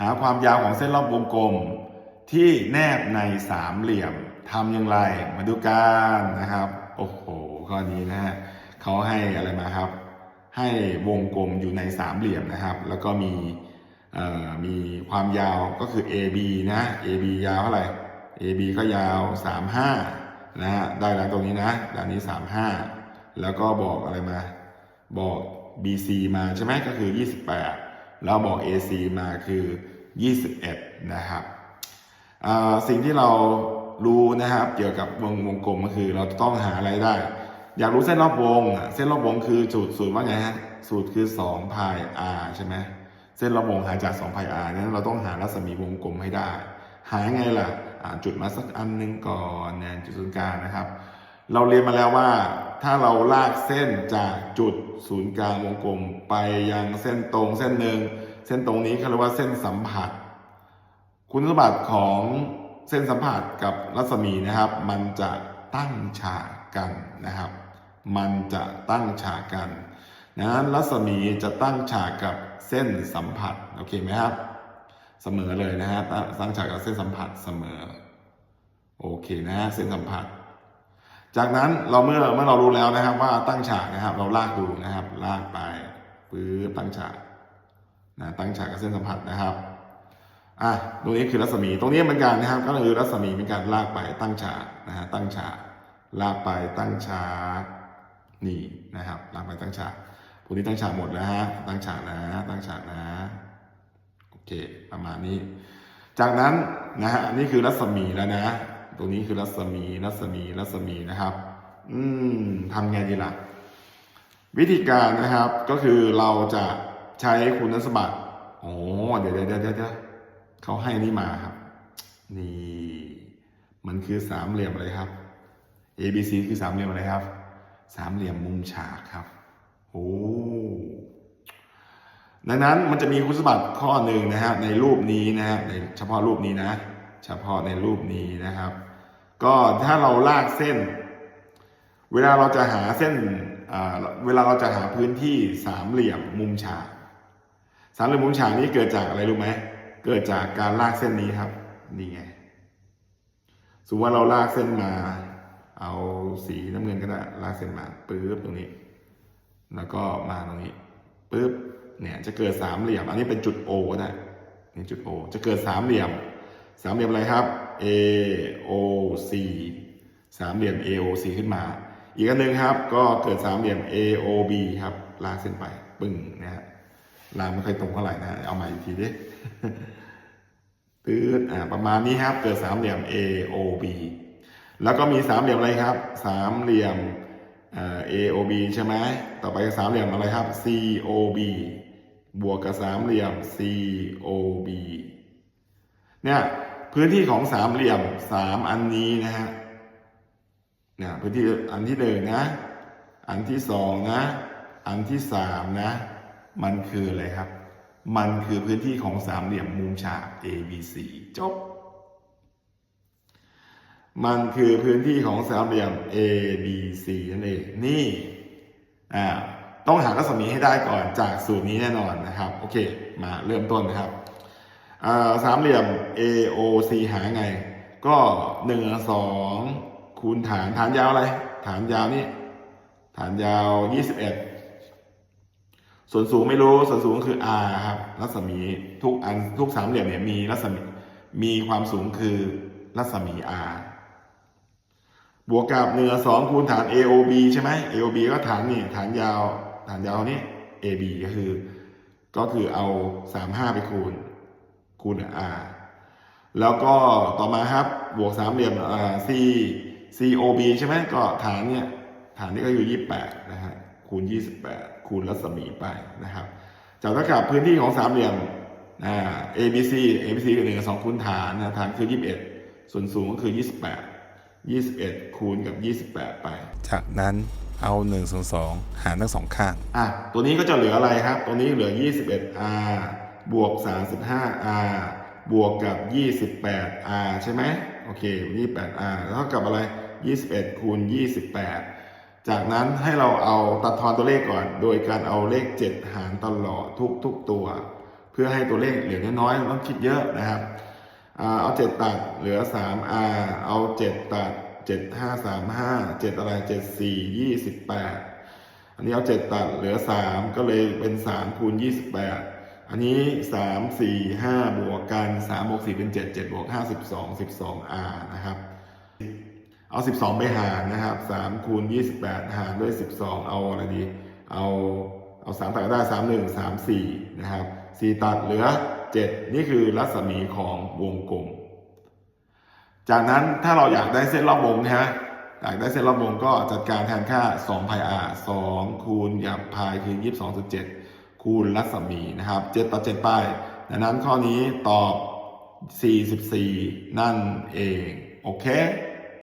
หาความยาวของเส้นรอบวงกลม ที่แนบในสามเหลี่ยมทำอย่างไร มาดูกันนะครับ โอ้โหข้อนี้นะฮะเขาให้อะไรมาครับ ให้วงกลมอยู่ในสามเหลี่ยมนะครับ แล้วก็มีเอ่อมีความยาวก็คือ AB นะ AB ยาวเท่าไหร่ AB ก็ยาว 35 นะฮะ ได้แล้วตรงนี้นะด้านนี้ 35 แล้วก็บอกอะไรมา บอก BC มาใช่ไหมก็คือ 28 แล้วบอก AC มาคือ 21 นะครับสิ่งที่เรารู้นะครับ เกี่ยวกับวงวงกลมก็คือ เราต้องหาอะไรได้ อยากรู้เส้นรอบวง เส้นรอบวงคือสูตรสูตรว่าไงฮะสูตรคือ2พาย r ใช่ไหมเส้นรอบวงหาจาก2พาย r นั้นเราต้องหารัศมีวงกลมให้ได้ หาไงล่ะจุดมาสักอันหนึงก่อนเนจุดศูนย์กลางนะครับ เราเรียนมาแล้วว่าถ้าเราลากเส้นจากจุดศูนย์กลางวงกลม ไปยังเส้นตรงเส้นหนึ่ง เส้นตรงนี้เขาเรียกว่าเส้นสัมผัส คุณสมบัติของเส้นสัมผัสกับรัศมีนะครับ มันจะตั้งฉากกันนะครับ มันจะตั้งฉากกันนั้นรัศมีจะตั้งฉากกับเส้นสัมผัสโอเคไหมครับ เสมอเลยนะฮะตั้งตั้งฉากกับเส้นสัมผัสเสมอโอเคนะฮะเส้นสัมผัส จากนั้นเราเมื่อเมื่อเรารู้แล้วนะครับว่าตั้งฉากนะครับ เราลากดูนะครับ ลากไปปื้อตั้งฉาก นะตั้งฉากกับเส้นสัมผัสนะครับอะตรงนี้คือรัศมีตรงนี้เหมือนกันนะครับ ก็คือรัศมีเป็นการลากไปตั้งฉากนะฮะตั้งฉากลากไปตั้งฉากนี่นะครับลากไปตั้งฉากพวกนี้ตั้งฉากหมดแล้วฮะตั้งฉากนะ ตั้งฉากนะโอเคประมาณนี้ จากนั้นนะฮะนี่คือรัศมีแล้วนะ ตรงนี้คือรัศมีรัศมีรัศมีนะครับ อืมทำไงดีล่ะวิธีการนะครับก็คือเราจะ ใช้คุณสมบัติโอ้เดี๋ยวเดี๋ยวเดี๋ยวเดี๋ยวเขาให้นี่มาครับ นี่ มันคือสามเหลี่ยมอะไรครับ A B C คือสามเหลี่ยมอะไรครับ สามเหลี่ยมมุมฉากครับโอ้ดังนั้นมันจะมีคุณสมบัติข้อหนึ่งนะครับในรูปนี้นะฮะในเฉพาะรูปนี้นะ เฉพาะในรูปนี้นะครับ ก็ถ้าเราลากเส้น เวลาเราจะหาเส้นเวลาเราจะหาพื้นที่สามเหลี่ยมมุมฉาก สามเหลี่ยมมุมฉากนี้เกิดจากอะไรรู้ไหมเกิดจากการลากเส้นนี้ครับ นี่ไงสมมติว่าเราลากเส้นมา เอาสีน้ำเงินก็ได้ลากเส้นมาปึ๊บตรงนี้ แล้วก็มาตรงนี้ปึ๊บเนี่ยจะเกิดสามเหลี่ยม อันนี้เป็นจุด O นะนี่จุด O จะเกิดสามเหลี่ยม สามเหลี่ยมอะไรครับ A O C สามเหลี่ยม A O C ขึ้นมา อีกอันหนึ่งครับ ก็เกิดสามเหลี่ยม A O B ครับลากเส้นไปปึ้งนะฮะ ลากไม่ค่อยตรงเท่าไหร่นะเอาใหม่อีกทีดิตืดอ่าประมาณนี้ครับ เกิดสามเหลี่ยม A O B แล้วก็มีสามเหลี่ยมอะไรครับ สามเหลี่ยมเอ่อ A O B ใช่ไหมต่อไปสามเหลี่ยมอะไรครับ C O B บวกกับสามเหลี่ยม C O B เนี่ยพื้นที่ของสามเหลี่ยมสามอันนี้นะฮะเนี่ยพื้นที่อันที่หนึ่งนะ อันที่สองนะ อันที่สามนะ มันคืออะไรครับ มันคือพื้นที่ของสามเหลี่ยมมุมฉาก A B C จบ มันคือพื้นที่ของสามเหลี่ยม A B C นั่นเอง นี่ อ่า ต้องหารัศมีให้ได้ก่อนจากสูตรนี้แน่นอนนะครับ โอเค มาเริ่มต้นนะครับสามเหลี่ยม A O C หาไง ก็หนึ่งสองคูณฐานฐานยาวอะไร ฐานยาวนี่ ฐานยาวยี่สิบเอ็ด ส่วนสูงไม่รู้ส่วนสูงคือ r ครับรัศมีทุกอันทุกสามเหลี่ยมเนี่ยมีรัศมีมีความสูงคือรัศมี r บวกกับเนื้อสองคูณฐาน AOB ใช่ไหม AOB ก็ฐานนี่ฐานยาวฐานยาวนี้ AB ก็คือ ก็คือเอา 35 ไปคูณ คูณ R แล้วก็ต่อมาครับบวกสามเหลี่ยมอ่า C COB ใช่ไหมก็ฐานเนี่ย ฐานนี้ก็อยู่ 28 นะฮะ คูณ 28 คูณรัศมีไปนะครับจากเท่ากับพื้นที่ของสามเหลี่ยมอ่า ABC ABC กับหนึ่งกับสองคูณฐานนะฐานคือ 21 ส่วนสูงก็คือ 28 21 คูณกับ 28 ไป จากนั้นเอา1ส่วน2หารทั้งสองข้างอะตัวนี้ก็จะเหลืออะไรครับ ตัวนี้เหลือ 21r บวก 35r บวกกับ 28r ใช่ไหมโอเค 28r เท่ากับอะไร 21 คูณ 28 จากนั้นให้เราเอาตัดทอนตัวเลขก่อน โดยการเอาเลข 7 หารตลอดทุกทุกตัว เพื่อให้ตัวเลขเหลือน้อยๆต้องคิดเยอะนะครับเอาเจ็ดตัดเหลือสามอาเอาเจ็ดตัดเจ็ดห้าสามห้าเจ็ดอะไรเจ็ดสี่ยี่สิบแปดอันนี้เอาเจ็ดตัดเหลือสามก็เลยเป็นสามคูณยี่สิบแปดอันนี้สามสี่ห้าบวกกันสามบวกสี่เป็นเจ็ดเจ็ดบวกห้าสิบสองสิบสองอานะครับ เอา 12 ไปหารนะครับ3คูณ28 หารด้วย 12 เอาอะไรดี เอาเอา3ตัดก็ได้3 1 3 4นะครับ4ตัดเหลือ 7 นี่คือรัศมีของวงกลม จากนั้นถ้าเราอยากได้เส้นรอบวงนะฮะอยากได้เส้นรอบวงก็จัดการแทนค่า2 pi r 2คูณหยับพายคือ 22.7 คูณรัศมีนะครับ7ต่อ7ไปดังนั้นข้อนี้ตอบ 44 นั่นเอง โอเค